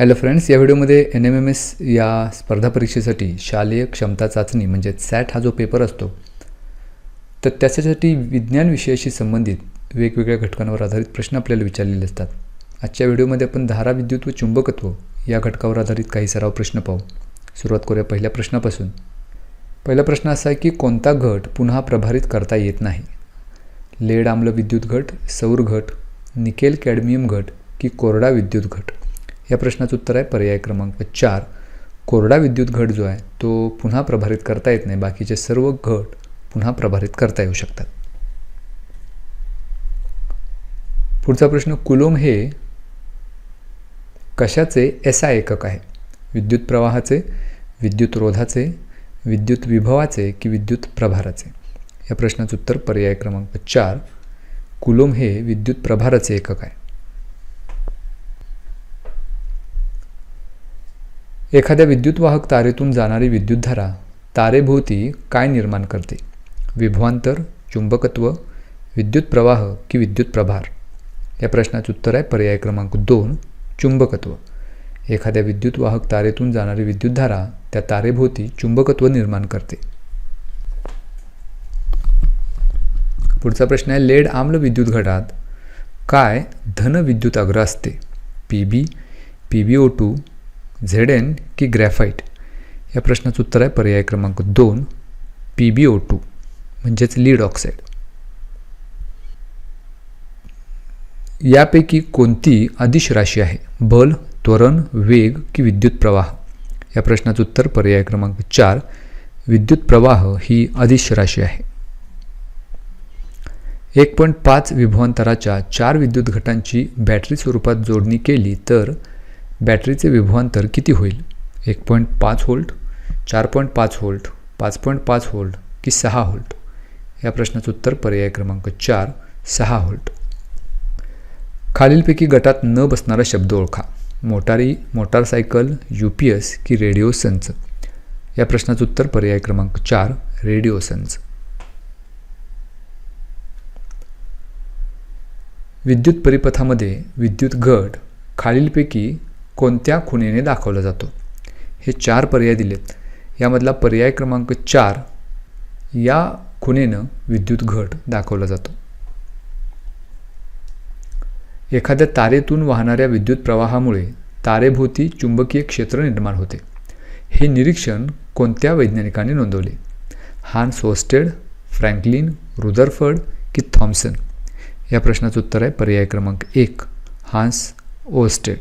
Hello friends या व्हिडिओमध्ये N M M S या स्पर्धा परीक्षेसाठी शालेय क्षमता चाचणी म्हणजे सॅट हा जो पेपर असतो तर त्याच्यासाठी विज्ञान विषयाशी संबंधित वेगवेगळ्या घटकांवर आधारित प्रश्न आपल्याला विचारलेले असतात. आजच्या व्हिडिओमध्ये आपण धारा विद्युत व चुंबकत्व या घटकावर आधारित काही सराव प्रश्न पाहू. सुरुवात करूया पहिल्या प्रश्नापासून. पहिला प्रश्न असा आहे की कोणता घट पुन्हा प्रभारित करता येत नाही? लेड आम्ल विद्युत घट सौर घट निकेल कॅडमियम घट की कोरडा विद्युत घट? या प्रश्नाचं उत्तर आहे. पर्याय क्रमांक चार. कोरडा विद्युत घट जो आहे तो पुन्हा प्रभारित करता येत नाही. बाकीचे सर्व घट पुन्हा प्रभारित करता येऊ शकतात. पुढचा प्रश्न कुलोम हे कशाचे? एस आय एकक आहे. विद्युत प्रवाहाचे विद्युत रोधाचे विद्युत विभवाचे की विद्युत प्रभाराचे? या प्रश्नाचं उत्तर पर्याय क्रमांक चार. कुलोम हे विद्युत प्रभाराचे एकक आहे. एखाद्या विद्युतवाहक तारेतून जाणारी विद्युतधारा तारेभोवती काय निर्माण करते? विभवांतर चुंबकत्व विद्युत प्रवाह की विद्युत प्रभार या प्रश्नाचं उत्तर आहे पर्याय क्रमांक दोन चुंबकत्व. एखाद्या विद्युतवाहक तारेतून जाणारी विद्युतधारा त्या तारेभोवती चुंबकत्व निर्माण करते. पुढचा प्रश्न आहे लेड आम्ल विद्युत घटात काय धन विद्युत अग्र असते? P B P B O two Z N की ग्रॅफाईट या प्रश्नाचं उत्तर आहे पर्याय क्रमांक दोन पी बी ओ टू म्हणजेच लीड ऑक्साईड. यापैकी कोणती अदिश राशी आहे? बल त्वरण वेग की विद्युत प्रवाह? या प्रश्नाचं उत्तर पर्याय क्रमांक चार विद्युत प्रवाह ही अदिश राशी आहे. एक पॉईंट पाच विभवांतराच्या चार विद्युत घटांची बॅटरी स्वरूपात जोडणी केली तर बॅटरीचे विभवांतर किती होईल? एक पॉईंट पाच होल्ट चार पॉईंट पाच होल्ट पाच पॉईंट पाच होल्ट की सहा होल्ट या प्रश्नाचं उत्तर पर्याय क्रमांक चार सहा होल्ट खालीलपैकी गटात न बसणारा शब्द ओळखा. मोटारी मोटारसायकल यू पी एस की रेडिओ संच. या प्रश्नाचं उत्तर पर्याय क्रमांक चार रेडिओ संच. विद्युत परिपथामध्ये विद्युत घट खालीलपैकी कोणत्या खुणेने दाखवला जातो? हे चार पर्याय दिलेत. यामधला पर्याय क्रमांक चार या खुणेनं विद्युत घट दाखवला जातो. एखाद्या तारेतून वाहणाऱ्या विद्युत प्रवाहामुळे तारेभोवती चुंबकीय क्षेत्र निर्माण होते. हे निरीक्षण कोणत्या वैज्ञानिकाने नोंदवले? हान्स सोस्टेड फ्रँकलिन रुदरफर्ड की थॉम्सन या प्रश्नाचं उत्तर आहे पर्याय क्रमांक एक हान्स ओस्टेड.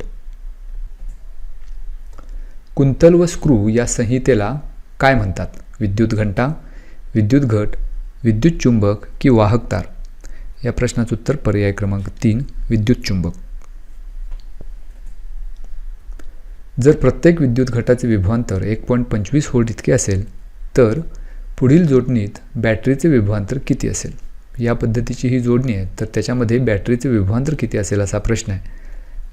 कुंतल व स्क्रू या संहितेला काय म्हणतात? विद्युत घंटा विद्युत घट विद्युत चुंबक की वाहक तार? या प्रश्नाचं उत्तर पर्याय क्रमांक तीन विद्युत चुंबक. जर प्रत्येक विद्युत घटाचे विभवांतर एक पॉईंट पंचवीस व्होल्ट इतके असेल तर पुढील जोडणीत बॅटरीचे विभवांतर किती असेल? या पद्धतीची ही जोडणी आहे तर त्याच्यामध्ये बॅटरीचे विभवांतर किती असेल असा प्रश्न आहे.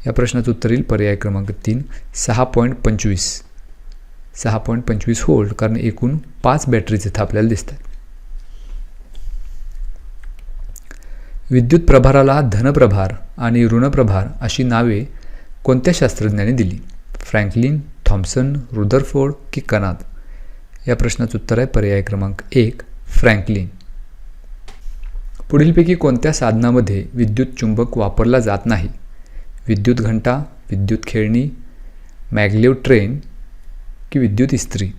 या प्रश्नाचं उत्तर येईल. पर्याय क्रमांक तीन. सहा पॉईंट पंचवीस. सहा पॉईंट पंचवीस होल्ड कारण एकूण पाच बॅटरीज इथं आपल्याला दिसतात. विद्युत प्रभाराला धनप्रभार आणि ऋणप्रभार अशी नावे कोणत्या शास्त्रज्ञाने दिली? फ्रँकलिन थॉम्सन रुदरफोर्ड की कनाद या प्रश्नाचं उत्तर आहे पर्याय क्रमांक एक फ्रँकलिन. पुढीलपैकी कोणत्या साधनामध्ये विद्युत चुंबक वापरला जात नाही? विद्युत घंटा विद्युत खेळणी मॅगलेव ट्रेन की विद्युत इस्त्री?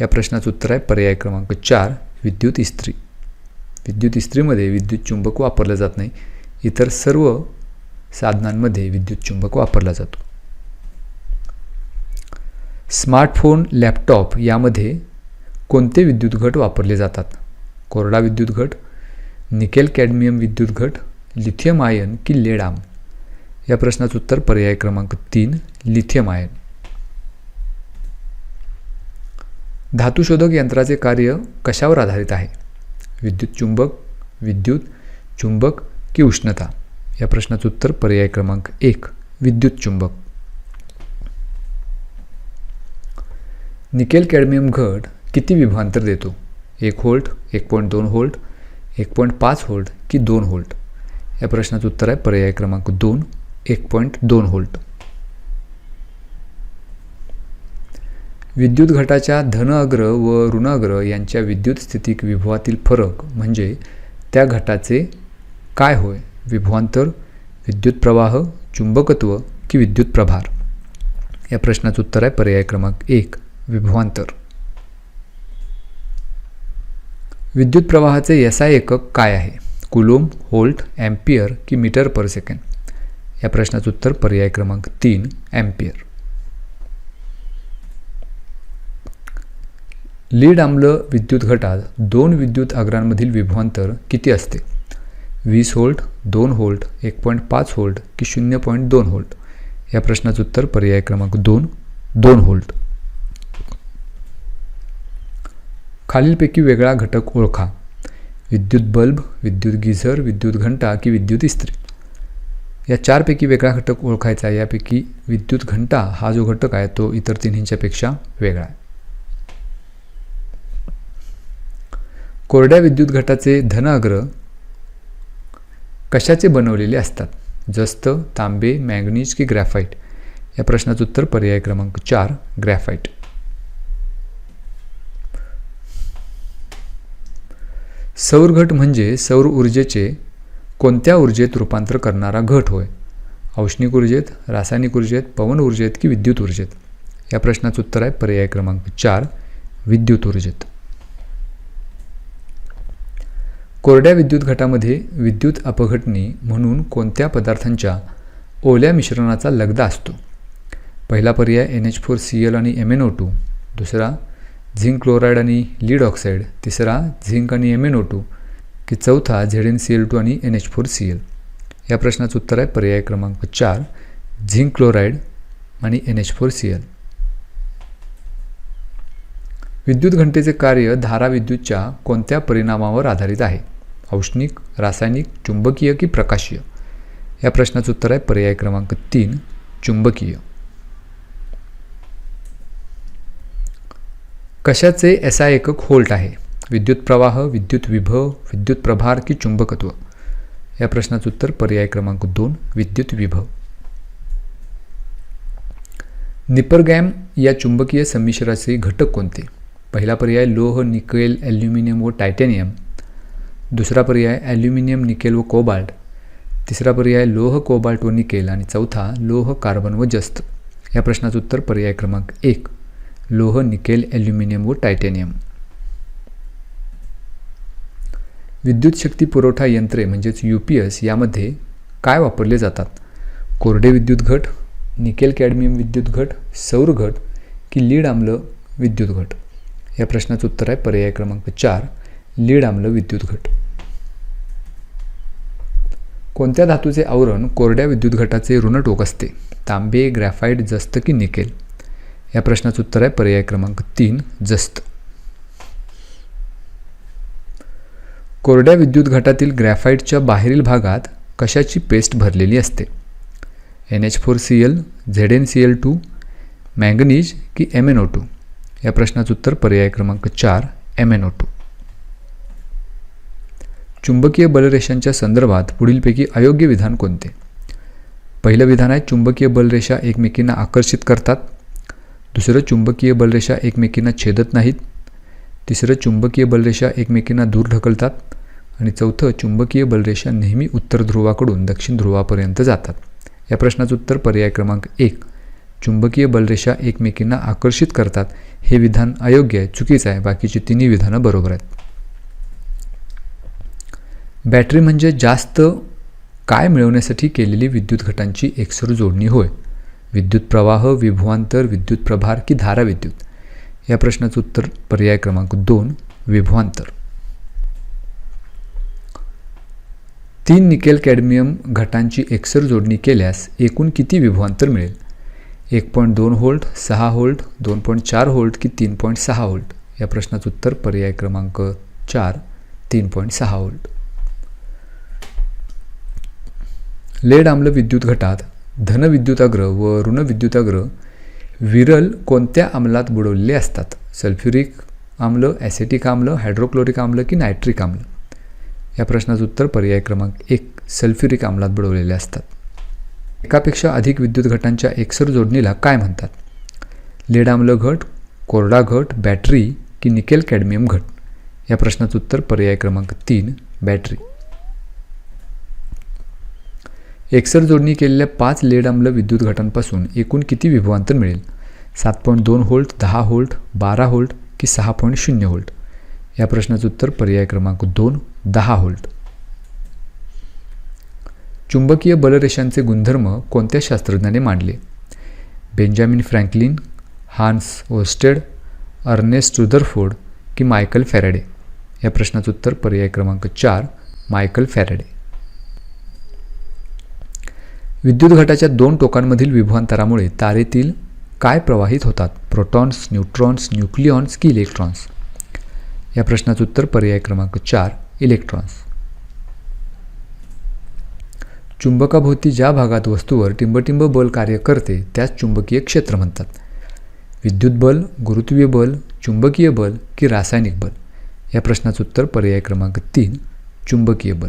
या प्रश्नाचं उत्तर आहे पर्याय क्रमांक चार विद्युत इस्त्री. विद्युत इस्त्रीमध्ये विद्युत चुंबक वापरलं जात नाही. इतर सर्व साधनांमध्ये विद्युत चुंबक वापरला जातो. स्मार्टफोन लॅपटॉप यामध्ये कोणते विद्युत घट वापरले जातात? कोरडा विद्युत घट निकेल कॅडमियम विद्युत घट लिथियम आयन की लेडाम या प्रश्नाचं उत्तर पर्याय क्रमांक तीन लिथियम आहे धातुशोधक यंत्राचे कार्य कशावर आधारित आहे? विद्युत चुंबक विद्युत चुंबक की उष्णता? या प्रश्नाचं उत्तर पर्याय क्रमांक एक विद्युत चुंबक. निकेल कॅडमियम घट किती विभवांतर देतो? एक होल्ट एक पॉईंट दोन होल्ट एक पॉईंट पाच होल्ट की दोन होल्ट या प्रश्नाचं उत्तर आहे पर्याय क्रमांक दोन एक पॉईंट दोन व्होल्ट. विद्युत घटाच्या धन अग्र व ऋण अग्र यांच्या विद्युत स्थितिक विभवातील फरक म्हणजे त्या घटाचे काय होय? विभवांतर विद्युत प्रवाह चुंबकत्व की विद्युत प्रभार या प्रश्नाचं उत्तर आहे पर्याय क्रमांक एक विभवांतर. विद्युत प्रवाहाचे एस आय एकक काय आहे? कुलोम होल्ट ॲम्पियर की मीटर पर सेकंड या प्रश्नाचं उत्तर पर्याय क्रमांक तीन ॲम्पियर लीड आम्ल विद्युत घटात दोन विद्युत आग्रांमधील विभवांतर किती असते? वीस होल्ट दोन होल्ट एक पॉईंट पाच होल्ट की शून्य पॉईंट दोन होल्ट या प्रश्नाचं उत्तर पर्याय क्रमांक दोन दोन होल्ट खालीलपैकी वेगळा घटक ओळखा. विद्युत बल्ब विद्युत गिझर विद्युत घंटा की विद्युत इस्त्री. या चारपैकी वेगळा घटक ओळखायचा आहे. यापैकी विद्युत घंटा हा जो घटक आहे तो इतर तिन्हींच्यापेक्षा वेगळा आहे. कोरड्या विद्युत घटाचे धनाग्र कशाचे बनवलेले असतात? जस्त तांबे मॅंगनीज की ग्रॅफाईट या प्रश्नाचं उत्तर पर्याय क्रमांक चार ग्रॅफाईट सौर घट म्हणजे सौर ऊर्जेचे कोणत्या ऊर्जेत रूपांतर करणारा घट होय? औष्णिक ऊर्जेत रासायनिक ऊर्जेत पवन ऊर्जेत की विद्युत ऊर्जेत? या प्रश्नाचं उत्तर आहे पर्याय क्रमांक चार विद्युत ऊर्जेत. कोरड्या विद्युत घटामध्ये विद्युत अपघटनी म्हणून कोणत्या पदार्थांच्या ओल्या मिश्रणाचा लगदा असतो? पहिला पर्याय N H four C L आणि एम एन ओ टू दुसरा झिंक क्लोराईड आणि लीड ऑक्साईड तिसरा झिंक आणि एम एन ओ टू की चौथा Z N C L two आणि N H four C L या प्रश्नाचं उत्तर आहे पर्याय क्रमांक चार झिंक क्लोराईड आणि N H four C L विद्युत घंटेचे कार्य धारा विद्युतच्या कोणत्या परिणामावर आधारित आहे? औष्णिक रासायनिक चुंबकीय की प्रकाशीय? या प्रश्नाचं उत्तर आहे पर्याय क्रमांक तीन चुंबकीय. कशाचे एसआय एकक होल्ट आहे? विद्युत प्रवाह विद्युत विभव विद्युत प्रभार की चुंबकत्व. या प्रश्नाचं उत्तर पर्याय क्रमांक दोन विद्युत विभव निपरगॅम या चुंबकीय संमिश्राचे घटक कोणते? पहिला पर्याय लोह निकेल ॲल्युमिनियम व टायटॅनियम. दुसरा पर्याय ॲल्युमिनियम निकेल व कोबाल्ट. तिसरा पर्याय लोह कोबाल्ट व निकेल. आणि चौथा लोह कार्बन व जस्त. या प्रश्नाचं उत्तर पर्याय क्रमांक एक. लोह निकेल ॲल्युमिनियम व टायटॅनियम. विद्युत शक्ती पुरवठा यंत्रे म्हणजेच यू पी एस यामध्ये काय वापरले जातात? कोरडे विद्युत घट निकेल कॅडमियम विद्युत घट सौर घट की लीड आम्ल विद्युत घट? या प्रश्नाचं उत्तर आहे पर्याय क्रमांक चार लीड आम्ल विद्युत घट. कोणत्या धातूचे आवरण कोरड्या विद्युत घटाचे ऋणटोक असते? तांबे ग्रॅफाईट जस्त की निकेल? या प्रश्नाचं उत्तर आहे पर्याय क्रमांक तीन जस्त. कोरड्या विद्युत घाटातील ग्रॅफाईटच्या बाहेरील भागात कशाची पेस्ट भरलेली असते? N H four C L Z N C L two manganese की एम एन ओ टू? या प्रश्नाचं उत्तर पर्याय क्रमांक चार एम एन ओ टू. चुंबकीय बलरेषांच्या संदर्भात पुढीलपैकी अयोग्य विधान कोणते? पहिलं विधान आहे चुंबकीय बलरेषा एकमेकींना आकर्षित करतात. दुसरं चुंबकीय बलरेषा एकमेकींना छेदत नाहीत. तिसरं चुंबकीय बलरेषा एकमेकींना दूर ढकलतात. आणि चौथं चुंबकीय बलरेषा नेहमी उत्तर ध्रुवाकडून दक्षिण ध्रुवापर्यंत जातात. या प्रश्नाचं उत्तर पर्याय क्रमांक एक. चुंबकीय बलरेषा एकमेकींना आकर्षित करतात. हे विधान अयोग्य आहे चुकीचं आहे. बाकीची तिन्ही विधानं बरोबर आहेत. बॅटरी म्हणजे जास्त काय मिळवण्यासाठी केलेली विद्युत घटांची एकसर जोडणी होय? विद्युत प्रवाह विभवांतर विद्युत प्रभार की धारा विद्युत? या प्रश्नाचं उत्तर पर्याय क्रमांक दोन विभवांतर. तीन निकेल कॅडमियम घटांची एकसर जोडणी केल्यास एकूण किती विभवांतर मिळेल? एक पॉईंट दोन होल्ट सहा होल्ट दोन पॉईंट चार होल्ट की तीन पॉईंट सहा होल्ट? या प्रश्नाचं उत्तर पर्याय क्रमांक चार तीन पॉईंट सहा होल्ट. लेड आम्ल विद्युत घटात धनविद्युताग्र व ऋणविद्युताग्र विरल कोणत्या आम्लात बुडवलेले असतात? सल्फ्युरिक आम्ल ॲसेटिक आम्ल हायड्रोक्लोरिक आम्ल की नायट्रिक आम्ल? या प्रश्नाचं उत्तर पर्याय क्रमांक एक सल्फ्युरिक आम्लात बुडवलेले असतात. एकापेक्षा अधिक विद्युत घटांच्या एकसर जोडणीला काय म्हणतात? लेड आम्ल घट कोरडा घट बॅटरी की निकेल कॅडमियम घट? या प्रश्नाचं उत्तर पर्याय क्रमांक तीन बॅटरी. एकसर जोडणी केलेल्या पाच लेड आम्ल विद्युत घटांपासून एकूण किती विभवांतर मिळेल? सात पॉईंट दोन होल्ट दहा होल्ट बारा होल्ट की सहा पॉईंट शून्य होल्ट या प्रश्नाचं उत्तर पर्याय क्रमांक दोन दहा होल्ट. चुंबकीय बलरेषांचे गुणधर्म कोणत्या शास्त्रज्ञाने मांडले? Benjamin Franklin Hans Oersted Ernest Rutherford की मायकल फॅरेडे? या प्रश्नाचं उत्तर पर्याय क्रमांक चार मायकल फॅरेडे. विद्युत घटाच्या दोन टोकांमधील विभवांतरामुळे तारेतील काय प्रवाहित होतात? प्रोटॉन्स न्यूट्रॉन्स न्यूक्लियॉन्स की इलेक्ट्रॉन्स? या प्रश्नाचं उत्तर पर्याय क्रमांक चार इलेक्ट्रॉन्स. चुंबकाभोवती ज्या भागात वस्तूवर टिंबटिंब बल कार्य करते त्यास चुंबकीय क्षेत्र म्हणतात. विद्युत बल गुरुत्वीय बल चुंबकीय बल की रासायनिक बल? या प्रश्नाचं उत्तर पर्याय क्रमांक तीन चुंबकीय बल.